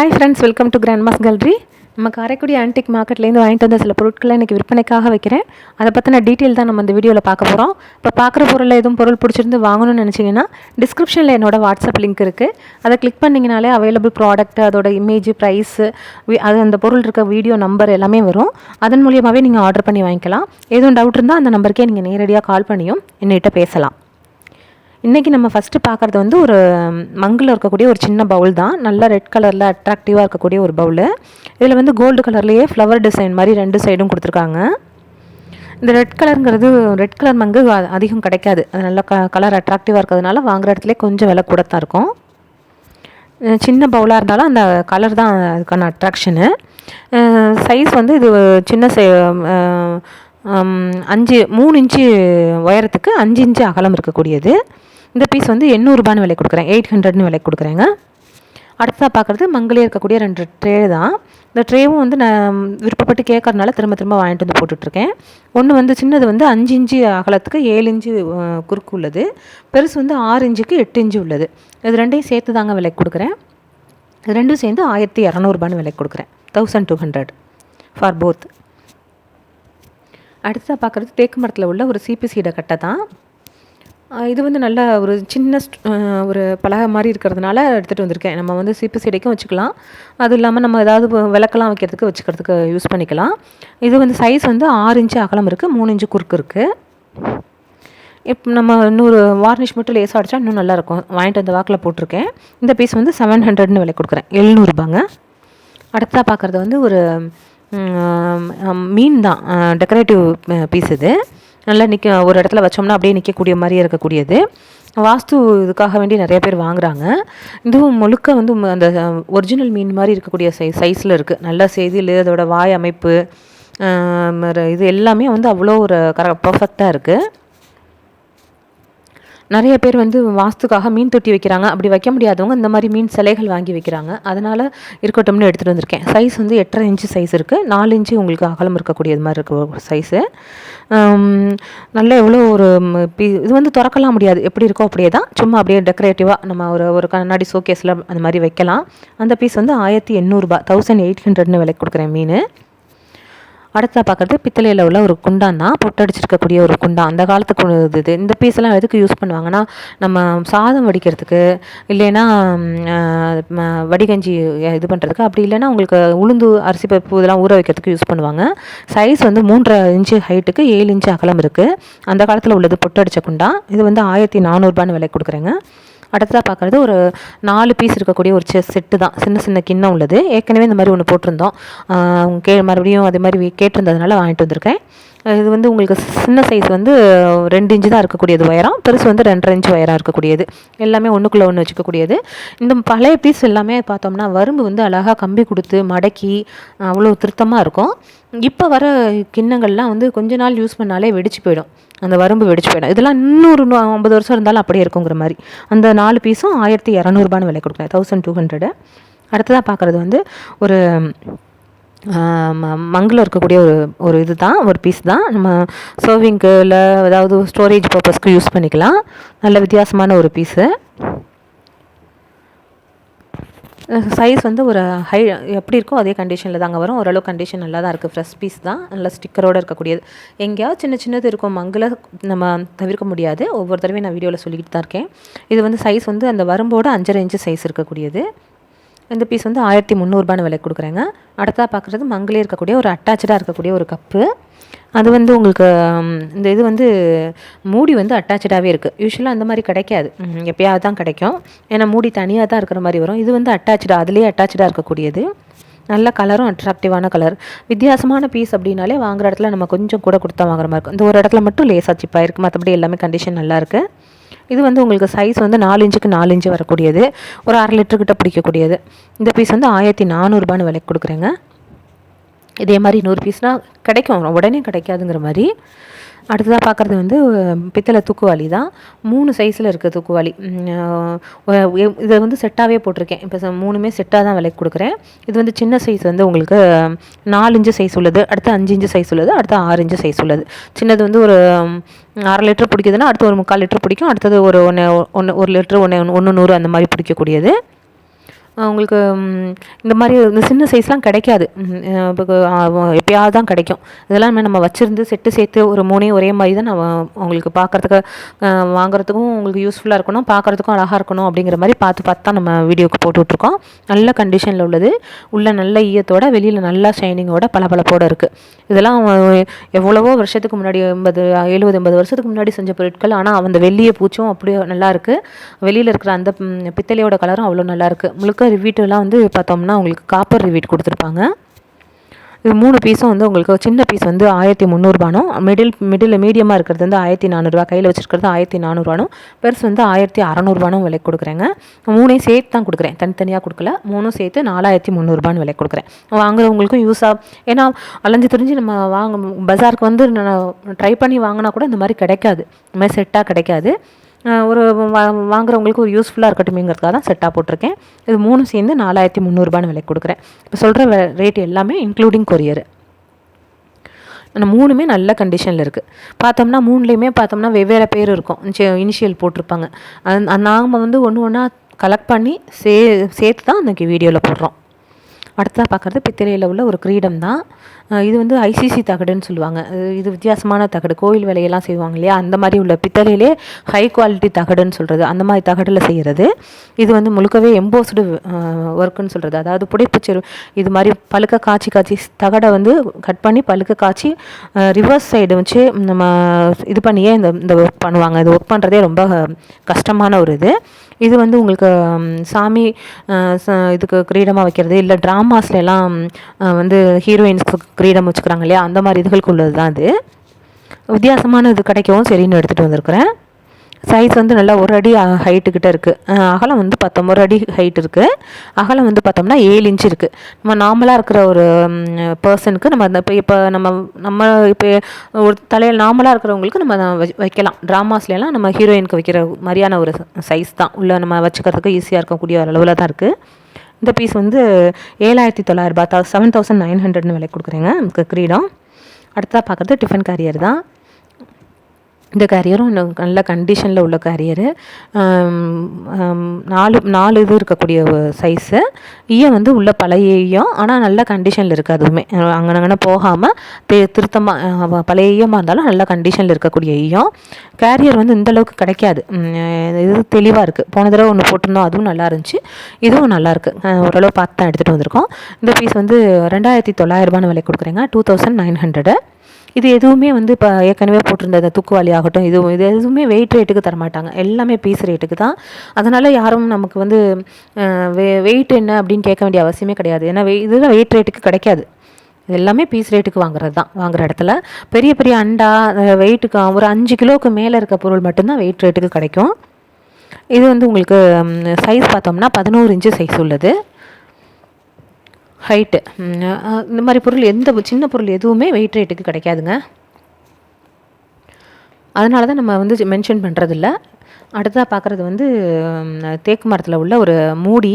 Hi friends welcome to grandma's gallery நம்ம Karaikudi antique மார்க்கெட்லேருந்து வாங்கிட்டு வந்த சில பொருட்களை இன்றைக்கி விற்பனைக்காக வைக்கிறேன். அதை பற்றின டீட்டெயில் தான் நம்ம இந்த வீடியோவில் பார்க்க போகிறோம் இப்போ பார்க்குற பொருளில் எதுவும் பொருள் பிடிச்சிருந்து வாங்கணும்னு நினச்சிங்கன்னா டிஸ்கிரிப்ஷனில் என்னோட வாட்ஸ்அப் லிங்க் இருக்குது அதை கிளிக் பண்ணிங்கனாலே அவைலபிள் ப்ராடக்ட் அதோட இமேஜ் ப்ரைஸு அது அந்த பொருள் இருக்க வீடியோ நம்பர் எல்லாமே வரும். அதன் மூலியமாகவே நீங்கள் ஆர்டர் பண்ணி வாங்கிக்கலாம். எதுவும் டவுட் இருந்தால் அந்த நம்பருக்கே நீங்கள் நேரடியாக கால் பண்ணியும் என்னகிட்ட பேசலாம். இன்றைக்கி நம்ம ஃபஸ்ட்டு பார்க்குறது வந்து ஒரு மங்கில் இருக்கக்கூடிய ஒரு சின்ன பவுல் தான். நல்லா ரெட் கலரில் அட்ராக்டிவாக இருக்கக்கூடிய ஒரு பவுலு இதில் வந்து கோல்டு கலர்லேயே ஃப்ளவர் டிசைன் மாதிரி ரெண்டு சைடும் கொடுத்துருக்காங்க. இந்த ரெட் கலருங்கிறது ரெட் கலர் மங்கு அதிகம் கிடைக்காது. அது நல்லா க கலர் அட்ராக்டிவாக இருக்கிறதுனால வாங்குகிற இடத்துல கொஞ்சம் விலை கூட தான் இருக்கும் சின்ன பவுலாக இருந்தாலும் அந்த கலர் தான் அதுக்கான அட்ராக்ஷனு சைஸ் வந்து இது சின்ன சை அஞ்சு மூணு இன்ச்சு உயரத்துக்கு அஞ்சு இன்ச்சு அகலம் இருக்கக்கூடியது. இந்த பீஸ் வந்து எண்ணூறுபான்னு விலை கொடுக்குறேன். எயிட் ஹண்ட்ரட்னு விலை கொடுக்குறேங்க. அடுத்ததாக பார்க்குறது மங்களே இருக்கக்கூடிய ரெண்டு ட்ரே தான். இந்த ட்ரேவும் வந்து நான் விருப்பப்பட்டு கேட்கறதுனால திரும்ப திரும்ப வாங்கிட்டு வந்து போட்டுட்ருக்கேன். ஒன்று வந்து சின்னது வந்து அஞ்சு இன்ச்சு அகலத்துக்கு ஏழு இன்ச்சு குறுக்கு உள்ளது. பெருசு வந்து ஆறு இன்ச்சுக்கு எட்டு இன்ச்சு உள்ளது. இது ரெண்டையும் சேர்த்து தாங்க விலை கொடுக்குறேன். இது ரெண்டும் சேர்ந்து ஆயிரத்தி இரநூறுபான்னு விலை கொடுக்குறேன். Thousand two hundred for both அடுத்ததாக பார்க்குறது தேக்கு மரத்தில் உள்ள ஒரு சிபிசியோட கட்டை தான். இது வந்து நல்ல ஒரு சின்ன ஒரு பலகை மாதிரி இருக்கிறதுனால எடுத்துகிட்டு வந்திருக்கேன். நம்ம வந்து சீப்பு சீடைக்கும் வச்சுக்கலாம். அது இல்லாமல் நம்ம ஏதாவது விளக்கெல்லாம் வைக்கிறதுக்கு வச்சுக்கிறதுக்கு யூஸ் பண்ணிக்கலாம். இது வந்து சைஸ் வந்து ஆறு இன்ச்சு அகலம் இருக்குது மூணு இன்ச்சு குறுக்கு இருக்குது இப்போ நம்ம இன்னொரு வார்னிஷ் மட்டும் லேசாக அடித்தா இன்னும் நல்லாயிருக்கும் வாங்கிட்டு வந்த வாக்கில் போட்டிருக்கேன். இந்த பீஸ் வந்து செவன் ஹண்ட்ரட்னு விலை கொடுக்குறேன். எழுநூறுபாங்க. அடுத்ததாக பார்க்குறது வந்து ஒரு மீன் தான். டெக்கரேட்டிவ் பீஸ் இது. நல்லா நிற்க ஒரு இடத்துல வச்சோம்னா அப்படியே நிற்கக்கூடிய மாதிரியே இருக்கக்கூடியது. வாஸ்து இதுக்காக வேண்டி நிறைய பேர் வாங்குறாங்க. இதுவும் முழுக்க வந்து அந்த ஒரிஜினல் மீன் மாதிரி இருக்கக்கூடிய சை சைஸில் இருக்குது நல்ல செய்தியில் அதோட வாய் அமைப்பு இது எல்லாமே வந்து அவ்வளோ ஒரு கர பர்ஃபெக்டாக இருக்குது நிறைய பேர் வந்து வாஸ்துக்காக மீன் தொட்டி வைக்கிறாங்க. அப்படி வைக்க முடியாதவங்க இந்த மாதிரி மீன் சிலைகள் வாங்கி வைக்கிறாங்க. அதனால் இருக்கட்டும்னு எடுத்துகிட்டு வந்திருக்கேன். சைஸ் வந்து எட்டரை இன்ச்சு சைஸ் இருக்குது நாலு இன்ச்சு உங்களுக்கு அகலம் இருக்கக்கூடியது மாதிரி இருக்க சைஸு நல்ல எவ்வளோ ஒரு இது வந்து திறக்கலாம் முடியாது. எப்படி இருக்கோ அப்படியே தான் சும்மா அப்படியே டெக்கரேட்டிவாக நம்ம ஒரு ஒரு கண்ணாடி ஷோகேஸில் அந்த மாதிரி வைக்கலாம். அந்த பீஸ் வந்து ஆயிரத்தி எண்ணூறுபா தௌசண்ட் எயிட் ஹண்ட்ரட்னு விலைக்கு கொடுக்குறேன் மீன். அடுத்ததாக பார்க்குறது பித்தளையில் உள்ள ஒரு குண்டான் தான் பொட்டடிச்சிருக்கக்கூடிய ஒரு குண்டான் அந்த காலத்துக்கு இது இந்த பீஸ்லாம் எதுக்கு யூஸ் பண்ணுவாங்கன்னா நம்ம சாதம் வடிக்கிறதுக்கு இல்லைன்னா வடிகஞ்சி இது பண்ணுறதுக்கு அப்படி இல்லைன்னா உங்களுக்கு உளுந்து அரிசி பருப்பு இதெல்லாம் ஊற வைக்கிறதுக்கு யூஸ் பண்ணுவாங்க. சைஸ் வந்து மூன்றரை இன்ச்சு ஹைட்டுக்கு ஏழு இன்ச்சு அகலம் இருக்குது அந்த காலத்தில் உள்ளது பொட்டடிச்ச குண்டான் இது வந்து ஆயிரத்தி நானூறுபான்னு விலை கொடுக்குறேங்க. அடுத்ததாக பார்க்குறது ஒரு நாலு பீஸ் இருக்கக்கூடிய ஒரு செ செட்டு தான். சின்ன சின்ன கிண்ணம் உள்ளது. ஏற்கனவே இந்த மாதிரி ஒன்று போட்டிருந்தோம். கே மறுபடியும் அதே மாதிரி கேட்டிருந்ததுனால வாங்கிட்டு வந்திருக்கேன். இது வந்து உங்களுக்கு சின்ன சைஸ் வந்து ரெண்டு இன்ச்சு தான் இருக்கக்கூடியது உயரம் பெருசு வந்து ரெண்டரை இன்ச்சு உயரம் இருக்கக்கூடியது. எல்லாமே ஒன்றுக்குள்ளே ஒன்று வச்சுக்கக்கூடியது. இந்த பழைய பீஸ் எல்லாமே பார்த்தோம்னா வரும்பு வந்து அழகாக கம்பி கொடுத்து மடக்கி அவ்வளோ திருத்தமாக இருக்கும். இப்போ வர கிண்ணங்கள்லாம் வந்து கொஞ்ச நாள் யூஸ் பண்ணாலே வெடிச்சு போயிடும். அந்த வரம்பு வெடிச்சு போயிடும். இதெல்லாம் இன்னொரு ஐம்பது வருஷம் இருந்தாலும் அப்படியே இருக்குங்கிற மாதிரி. அந்த நாலு பீஸும் ஆயிரத்தி இரநூறுபான்னு விலை கொடுக்குறேன் தௌசண்ட் டூ ஹண்ட்ரடு அடுத்ததாக பார்க்குறது வந்து ஒரு மங்கில் இருக்கக்கூடிய ஒரு ஒரு இது தான் ஒரு பீஸ் தான். நம்ம சர்விங்க்கு இல்லை ஏதாவது ஸ்டோரேஜ் பர்பஸ்க்கு யூஸ் பண்ணிக்கலாம். நல்ல வித்தியாசமான ஒரு பீஸு சைஸ் வந்து ஒரு ஹை எப்படி இருக்கோ அதே கண்டிஷனில் தாங்க வரும். ஓரளவு கண்டிஷன் நல்லா தான் இருக்குது ஃப்ரெஷ் பீஸ் தான். நல்லா ஸ்டிக்கரோடு இருக்கக்கூடியது. எங்கேயாவது சின்ன சின்னது இருக்கும். மங்கில் நம்ம தவிர்க்க முடியாது. ஒவ்வொரு தடவையும் நான் வீடியோவில் சொல்லிக்கிட்டு தான் இருக்கேன். இது வந்து சைஸ் வந்து அந்த வரம்போட அஞ்சரை இன்ச்சு சைஸ் இருக்கக்கூடியது. இந்த பீஸ் வந்து ஆயிரத்தி முந்நூறுபான்னு விலை கொடுக்குறேங்க. அடுத்ததாக பார்க்குறது மங்களே இருக்கக்கூடிய ஒரு அட்டாச்சாக இருக்கக்கூடிய ஒரு கப்பு அது வந்து உங்களுக்கு இந்த இது வந்து மூடி வந்து அட்டாச்சாகவே இருக்குது யூஸ்வலாக அந்த மாதிரி கிடைக்காது. எப்போயாவது எப்பயாவது தான் கிடைக்கும். ஏன்னா மூடி தனியாக தான் இருக்கிற மாதிரி வரும். இது வந்து அட்டாச்சாக அதுலேயே அட்டாச்சாக இருக்கக்கூடியது. நல்ல கலரும் அட்ராக்டிவான கலர் வித்தியாசமான பீஸ் அப்படின்னாலே வாங்குற இடத்துல நம்ம கொஞ்சம் கூட கொடுத்தா வாங்குற மாதிரி இருக்கும். இந்த ஒரு இடத்துல மட்டும் லேசாக சிப்பாக இருக்குது மற்றபடி எல்லாமே கண்டிஷன் நல்லாயிருக்கு இது வந்து உங்களுக்கு சைஸ் வந்து நாலு இன்ச்சுக்கு நாலு இன்ச்சு வரக்கூடியது. ஒரு அரை லிட்டருக்கிட்ட பிடிக்கக்கூடியது. இந்த பீஸ் வந்து ஆயிரத்தி நானூறுபான்னு விலைக்கு கொடுக்குறேங்க. இதே மாதிரி நூறு பீஸ்னால் கிடைக்கும். உடனே கிடைக்காதுங்கிற மாதிரி. அடுத்ததாக பார்க்குறது வந்து பித்தளை தூக்குவாளி தான். மூணு சைஸில் இருக்குது தூக்குவாளி. இதை வந்து செட்டாகவே போட்டிருக்கேன். இப்போ மூணுமே செட்டாக தான் விலைக்கு கொடுக்குறேன். இது வந்து சின்ன சைஸ் வந்து உங்களுக்கு நாலு இன்ச்சு சைஸ் உள்ளது அடுத்து அஞ்சு இன்ச்சு சைஸ் உள்ளது அடுத்து ஆறு இன்ச்சு சைஸ் உள்ளது. சின்னது வந்து ஒரு அரை லிட்டர் பிடிக்குதுன்னா அடுத்து ஒரு முக்கால் லிட்டர் பிடிக்கும். அடுத்தது ஒரு ஒன்று ஒன்று ஒரு லிட்டர் ஒன்று ஒன்று நூறு அந்த மாதிரி பிடிக்கக்கூடியது. உங்களுக்கு இந்த மாதிரி இந்த சின்ன சைஸ்லாம் கிடைக்காது. எப்பயாவது தான் கிடைக்கும். இதெல்லாம் நம்ம வச்சுருந்து செட்டு சேர்த்து ஒரு மூணையும் ஒரே மாதிரி தான் நம்ம உங்களுக்கு பார்க்குறதுக்கு வாங்குறதுக்கும் உங்களுக்கு யூஸ்ஃபுல்லாக இருக்கணும். பார்க்குறதுக்கும் அழகாக இருக்கணும் அப்படிங்கிற மாதிரி பார்த்து பார்த்து தான் நம்ம வீடியோக்கு போட்டு விட்ருக்கோம் நல்ல கண்டிஷனில் உள்ளது. உள்ள நல்ல ஈயத்தோட வெளியில் நல்லா ஷைனிங்கோட பளபளப்போட இருக்குது இதெல்லாம் எவ்வளவோ வருஷத்துக்கு முன்னாடி எண்பது எழுபது எண்பது வருஷத்துக்கு முன்னாடி செஞ்ச பொருட்கள். ஆனால் அந்த வெள்ளிய பூச்சும் அப்படியே நல்லாயிருக்கு வெளியில் இருக்கிற அந்த பித்தளையோட கலரும் அவ்வளோ நல்லாயிருக்கு முழுக்க ரிவீட்டெல்லாம் வந்து பார்த்தோம்னா உங்களுக்கு காப்பர் ரிவீட் கொடுத்துருப்பாங்க. இது மூணு பீஸும் வந்து உங்களுக்கு சின்ன பீஸ் வந்து ஆயிரத்தி முந்நூறுபானும் மிடில் மிடில் மீடியமாக இருக்கிறது வந்து ஆயிரத்தி நானூறுரூவா கையில் வச்சுருக்கிறது ஆயிரத்தி நானூறுவானும் பெருசு வந்து ஆயிரத்தி அறநூறுபானும் விலை கொடுக்குறேங்க. மூணையும் சேர்த்து தான் கொடுக்குறேன் தனித்தனியாக கொடுக்கல மூணும் சேர்த்து நாலாயிரத்தி முந்நூறுபான்னு விலை கொடுக்குறேன். வாங்குறவங்களுக்கும் யூஸாக ஏன்னா அலைஞ்சு தெரிஞ்சு நம்ம வாங்க பஜாருக்கு வந்து ட்ரை பண்ணி வாங்கினா கூட இந்த மாதிரி கிடைக்காது. இந்த மாதிரி செட்டாக கிடைக்காது. ஒரு வா வாங்குறவங்களுக்கு ஒரு யூஸ்ஃபுல்லாக இருக்கட்டுமேங்கிறதுக்காக தான் செட்டாக போட்டிருக்கேன். இது மூணும் சேர்ந்து நாலாயிரத்தி முந்நூறுபான்னு விலை கொடுக்குறேன். இப்போ சொல்கிற ரேட் எல்லாமே இன்க்ளூடிங் கொரியர் அந்த மூணுமே நல்ல கண்டிஷனில் இருக்குது பார்த்தோம்னா மூணுலேயுமே பார்த்தோம்னா வெவ்வேறு பேர் இருக்கும். இனிஷியல் போட்டிருப்பாங்க. அது நாங்கள் வந்து ஒன்று ஒன்றா கலெக்ட் பண்ணி சே சேர்த்து தான் அன்றைக்கி வீடியோவில் போடுறோம். அடுத்ததாக பார்க்குறது பித்தளையில் உள்ள ஒரு கிரீடம் தான் இது வந்து ஐசிசி தகடுன்னு சொல்லுவாங்க. இது- இது வித்தியாசமான தகடு. கோயில் வேலையெல்லாம் செய்வாங்க இல்லையா? அந்த மாதிரி உள்ள பித்தளையிலே ஹை குவாலிட்டி தகடுன்னு சொல்கிறது அந்த மாதிரி தகடில் செய்கிறது இது வந்து முழுக்கவே எம்போஸ்டு ஒர்க்குன்னு சொல்கிறது அதாவது புடைப்புச்செரு இது மாதிரி பழுக்க காய்ச்சி காய்ச்சி தகடை வந்து கட் பண்ணி பழுக்க காய்ச்சி ரிவர்ஸ் சைடு வச்சு நம்ம இது பண்ணியே இந்த இந்த ஒர்க் பண்ணுவாங்க. இது ஒர்க் பண்ணுறதே ரொம்ப கஷ்டமான ஒரு இது. இது வந்து உங்களுக்கு சாமி ச- இதுக்கு கிரீடமாக வைக்கிறது இல்லை ட்ராமாஸ்ல எல்லாம் வந்து ஹீரோயின்ஸ்க்கு கிரீடம் வச்சுக்கிறாங்க இல்லையா? அந்த மாதிரி இதுகளுக்கு உள்ளது தான் அது வித்தியாசமான இது கிடைக்கவும் சரின்னு எடுத்துகிட்டு வந்திருக்கிறேன். சைஸ் வந்து நல்லா ஒரு அடி ஹைட்டுக்கிட்ட இருக்குது அகலம் வந்து பார்த்தோம் ஒரு அடி ஹைட் இருக்குது அகலம் வந்து பார்த்தோம்னா ஏழு இன்ச் இருக்குது நம்ம நார்மலாக இருக்கிற ஒரு பர்சனுக்கு நம்ம அந்த இப்போ இப்போ நம்ம நம்ம இப்போ ஒரு தலையில் நார்மலாக இருக்கிறவங்களுக்கு நம்ம வை- வைக்கலாம். ட்ராமாஸ்லாம் நம்ம ஹீரோயினுக்கு வைக்கிற மாதிரியான ஒரு சைஸ் தான். உள்ளே நம்ம வச்சுக்கிறதுக்கு ஈஸியாக இருக்கக்கூடிய ஒரு அளவில் தான் இருக்குது இந்த பீஸ் வந்து ஏழாயிரத்தி தொள்ளாயிரரூபா தௌ செவன் தௌசண்ட் நைன் ஹண்ட்ரட்னு விலை கொடுக்குறேங்க. நமக்கு கிரீடம். அடுத்ததாக பார்க்குறது டிஃபன் கேரியர் தான். இந்த கேரியரும் இன்னும் நல்ல கண்டிஷனில் உள்ள கேரியரு நாலு நாலு இது இருக்கக்கூடிய சைஸு ஈயம் வந்து உள்ள பழைய ஈயம் ஆனால் நல்ல கண்டிஷனில் இருக்குது அதுவுமே. அங்கனங்கன போகாமல் தே திருத்தமாக பழைய ஈயமாக இருந்தாலும் நல்ல கண்டிஷனில் இருக்கக்கூடிய ஈயம். கேரியர் வந்து இந்த அளவுக்கு கிடைக்காது. இது தெளிவாக இருக்குது போன தடவை ஒன்று போட்டிருந்தோம் அதுவும் நல்லா இருந்துச்சு. இதுவும் நல்லாயிருக்கு ஓரளவு பார்த்து தான் எடுத்துகிட்டு வந்திருக்கோம். இந்த பீஸ் வந்து ரெண்டாயிரத்தி தொள்ளாயிரரூபான்னு விலை கொடுக்குறேங்க. டூ தௌசண்ட் நைன் ஹண்ட்ரடு இது எதுவுமே வந்து இப்போ ஏற்கனவே போட்டிருந்த இந்த தூக்குவாளி ஆகட்டும் இது இது எதுவுமே வெயிட் ரேட்டுக்கு தரமாட்டாங்க. எல்லாமே பீஸ் ரேட்டுக்கு தான். அதனால் யாரும் நமக்கு வந்து வெ வெயிட் என்ன அப்படின்னு கேட்க வேண்டிய அவசியமே கிடையாது. ஏன்னா வெ இதெல்லாம் வெயிட் ரேட்டுக்கு கிடைக்காது. இது எல்லாமே பீஸ் ரேட்டுக்கு வாங்குறது தான் வாங்குற இடத்துல. பெரிய பெரிய அண்டா வெயிட்டுக்கு ஒரு அஞ்சு கிலோவுக்கு மேலே இருக்க பொருள் மட்டும்தான் வெயிட் ரேட்டுக்கு கிடைக்கும். இது வந்து உங்களுக்கு சைஸ் பார்த்தோம்னா பதினோரு இன்ச்சு சைஸ் உள்ளது. ஹைட்டு இந்த மாதிரி பொருள் எந்த சின்ன பொருள் எதுவுமே வெயிட் ரேட்டுக்கு கிடைக்காதுங்க. அதனால தான் நம்ம வந்து மென்ஷன் பண்ணுறதில்ல அடுத்ததாக பார்க்குறது வந்து தேக்கு மரத்தில் உள்ள ஒரு மூடி.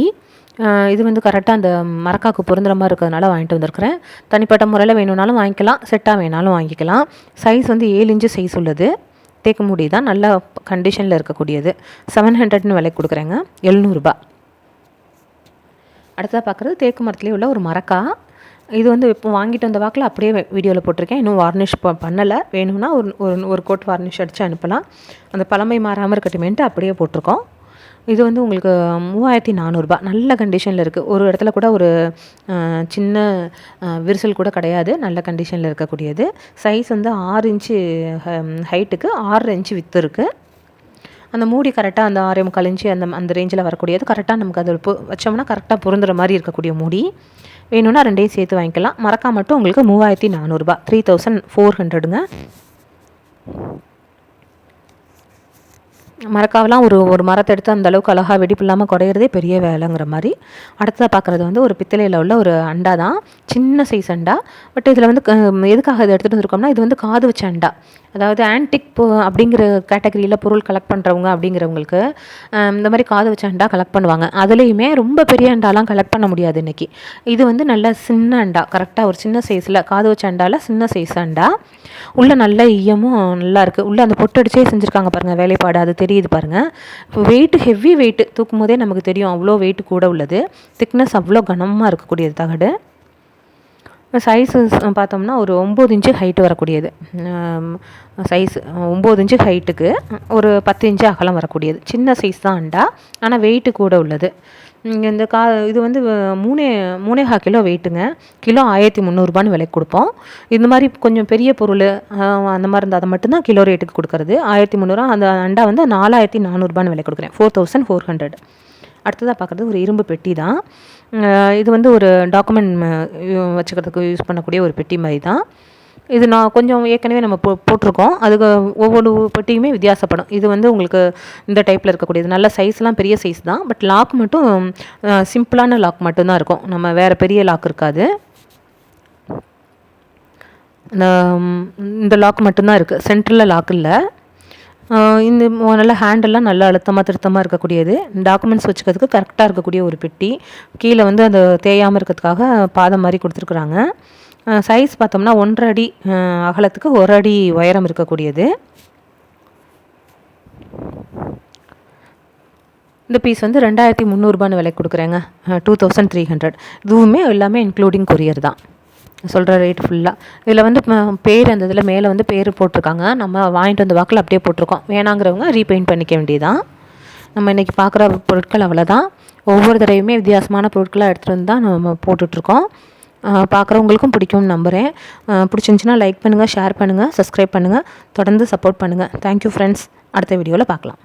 இது வந்து கரெக்டாக அந்த மரக்காக்கு பொருந்துற மாதிரி இருக்கிறதுனால வாங்கிட்டு வந்திருக்கிறேன். தனிப்பட்ட முறையில் வேணும்னாலும் வாங்கிக்கலாம் செட்டாக வேணாலும் வாங்கிக்கலாம். சைஸ் வந்து ஏழு இன்ச்சு சைஸ் உள்ளது. தேக்கு மூடி தான் நல்ல கண்டிஷனில் இருக்கக்கூடியது. செவன் ஹண்ட்ரட்னு விலை கொடுக்குறேங்க. எழுநூறுபா அடுத்ததாக பார்க்குறது தேக்கு மரத்துலேயே உள்ள ஒரு மரக்கா. இது வந்து இப்போ வாங்கிட்டு வந்த வாக்கில் அப்படியே வீடியோவில் போட்டிருக்கேன். இன்னும் வார்னிஷ் ப பண்ணலை. வேணும்னா ஒரு ஒரு ஒரு கோட் வார்னிஷ் அடித்து அனுப்பலாம். அந்த பழமை மாறாமல் இருக்கட்டுமேன்ட்டு அப்படியே போட்டிருக்கோம். இது வந்து உங்களுக்கு மூவாயிரத்தி நானூறுரூபா நல்ல கண்டிஷனில் இருக்குது ஒரு இடத்துல கூட ஒரு சின்ன விரிசல் கூட கிடையாது. நல்ல கண்டிஷனில் இருக்கக்கூடியது. சைஸ் வந்து ஆறு இன்ச்சு ஹைட்டுக்கு ஆறு இன்ச்சு வித்து இருக்குது அந்த மூடி கரெக்டாக அந்த ஆரே கழிஞ்சு அந்த அந்த ரேஞ்சில் வரக்கூடியது கரெக்டாக நமக்கு அது வச்சோம்னா கரெக்டாக பொருந்துற மாதிரி இருக்கக்கூடிய மூடி. வேணும்னா ரெண்டையும் சேர்த்து வாங்கிக்கலாம். மறக்காம மட்டும் உங்களுக்கு மூவாயிரத்தி நானூறுரூபா த்ரீ தௌசண்ட் ஃபோர் ஹண்ட்ரடுங்க மரக்காவெலாம் ஒரு ஒரு மரத்தை எடுத்து அந்த அளவுக்கு அழகாக வெடிப்பு இல்லாமல் குறையிறதே பெரிய வேலைங்கிற மாதிரி. அடுத்ததாக பார்க்குறது வந்து ஒரு பித்தளையில் உள்ள ஒரு அண்டா தான். சின்ன சைஸ் அண்டா. பட் இதில் வந்து எதுக்காக இதை எடுத்துகிட்டு வந்திருக்கோம்னா இது வந்து காது வச்ச அண்டா. அதாவது ஆன்டிக் பொ அப்படிங்கிற கேட்டகரியில் பொருள் கலெக்ட் பண்ணுறவங்க அப்படிங்கிறவங்களுக்கு இந்த மாதிரி காது வச்ச அண்டா கலெக்ட் பண்ணுவாங்க. அதுலேயுமே ரொம்ப பெரிய அண்டாலாம் கலெக்ட் பண்ண முடியாது இன்னைக்கு. இது வந்து நல்ல சின்ன அண்டா. கரெக்டாக ஒரு சின்ன சைஸில் காது வச்ச அண்டாவில் சின்ன சைஸ் அண்டா. உள்ளே நல்ல ஈயமும் நல்லா இருக்குது அந்த பொட்டடிச்சே செஞ்சுருக்காங்க பாருங்கள் வேலைப்பாடு. அது தெரியும் தெரியுது பாருங்கள் இப்போ வெயிட் ஹெவி வெயிட்டு தூக்கும் போதே நமக்கு தெரியும் அவ்வளோ வெயிட் கூட உள்ளது. திக்னஸ் அவ்வளோ கனமாக இருக்கக்கூடியது தகடு. சைஸு பார்த்தோம்னா ஒரு ஒம்பது இன்ச்சு ஹைட்டு வரக்கூடியது. சைஸ் ஒம்பது இன்ச்சு ஹைட்டுக்கு ஒரு பத்து இன்ச்சு அகலம் வரக்கூடியது. சின்ன சைஸ் தான் அண்டா. ஆனால் வெயிட்டு கூட உள்ளது. இந்த கா இது வந்து மூணே மூணேகா கிலோ வெயிட்டுங்க கிலோ ஆயிரத்தி முந்நூறுபான்னு விலைக்கு கொடுப்போம். இந்த மாதிரி கொஞ்சம் பெரிய பொருள் அந்த மாதிரி இருந்தால் அதை மட்டும்தான் கிலோ ரேட்டுக்கு கொடுக்குறது. ஆயிரத்தி முந்நூறுரூவா அந்த அண்டா வந்து நாலாயிரத்தி நானூறுபான்னு விலை கொடுக்குறேன். ஃபோர் தௌசண்ட் ஃபோர் ஹண்ட்ரட் அடுத்ததாக பார்க்குறது ஒரு இரும்பு பெட்டி தான். இது வந்து ஒரு டாக்குமெண்ட் வச்சுக்கிறதுக்கு யூஸ் பண்ணக்கூடிய ஒரு பெட்டி மாதிரி தான். இது நான் கொஞ்சம் ஏற்கனவே நம்ம போ போட்டிருக்கோம். அதுக்கு ஒவ்வொரு பெட்டியுமே வித்தியாசப்படும். இது வந்து உங்களுக்கு இந்த டைப்பில் இருக்கக்கூடியது. நல்ல சைஸ்லாம் பெரிய சைஸ் தான். பட் லாக் மட்டும் சிம்பிளான லாக் மட்டும்தான் இருக்கும். நம்ம வேறு பெரிய லாக் இருக்காது. இந்த லாக் மட்டும்தான் இருக்குது சென்ட்ரலில் லாக் இல்லை. இந்த நல்ல ஹேண்டெல்லாம் நல்லா அழுத்தமாக திருத்தமாக இருக்கக்கூடியது. டாக்குமெண்ட்ஸ் வச்சுக்கிறதுக்கு கரெக்டாக இருக்கக்கூடிய ஒரு பெட்டி. கீழே வந்து அந்த தேயாமல் இருக்கிறதுக்காக பாதம் மாதிரி கொடுத்துருக்குறாங்க. சைஸ் பார்த்தோம்னா ஒன்றரை அடி அகலத்துக்கு ஒரு அடி உயரம் இருக்கக்கூடியது. இந்த பீஸ் வந்து ரெண்டாயிரத்தி முந்நூறுபான்னு விலை கொடுக்குறேங்க. டூ தௌசண்ட் த்ரீ ஹண்ட்ரட் இதுவுமே எல்லாமே இன்க்ளூடிங் கொரியர் தான். சொல்கிற ரேட் ஃபுல்லாக இதில் வந்து பேர் அந்த இதில் மேலே வந்து பேர் போட்டிருக்காங்க. நம்ம வாங்கிட்டு வந்த வாக்கில் அப்படியே போட்டிருக்கோம். வேணாங்கிறவங்க ரீபெயிண்ட் பண்ணிக்க வேண்டியதான் நம்ம இன்றைக்கி பார்க்குற பொருட்கள் அவ்வளோதான் ஒவ்வொரு தடவையுமே வித்தியாசமான பொருட்களாக எடுத்துகிட்டு வந்து தான் நம்ம போட்டுட்ருக்கோம் பார்க்குறவங்களுக்கும் பிடிக்கும்னு நம்புகிறேன் பிடிச்சிருந்துச்சின்னா லைக் பண்ணுங்கள் ஷேர் பண்ணுங்கள் சப்ஸ்கிரைப் பண்ணுங்கள் தொடர்ந்து சப்போர்ட் பண்ணுங்கள் தேங்க்யூ ஃப்ரெண்ட்ஸ் அடுத்த வீடியோவில் பார்க்கலாம்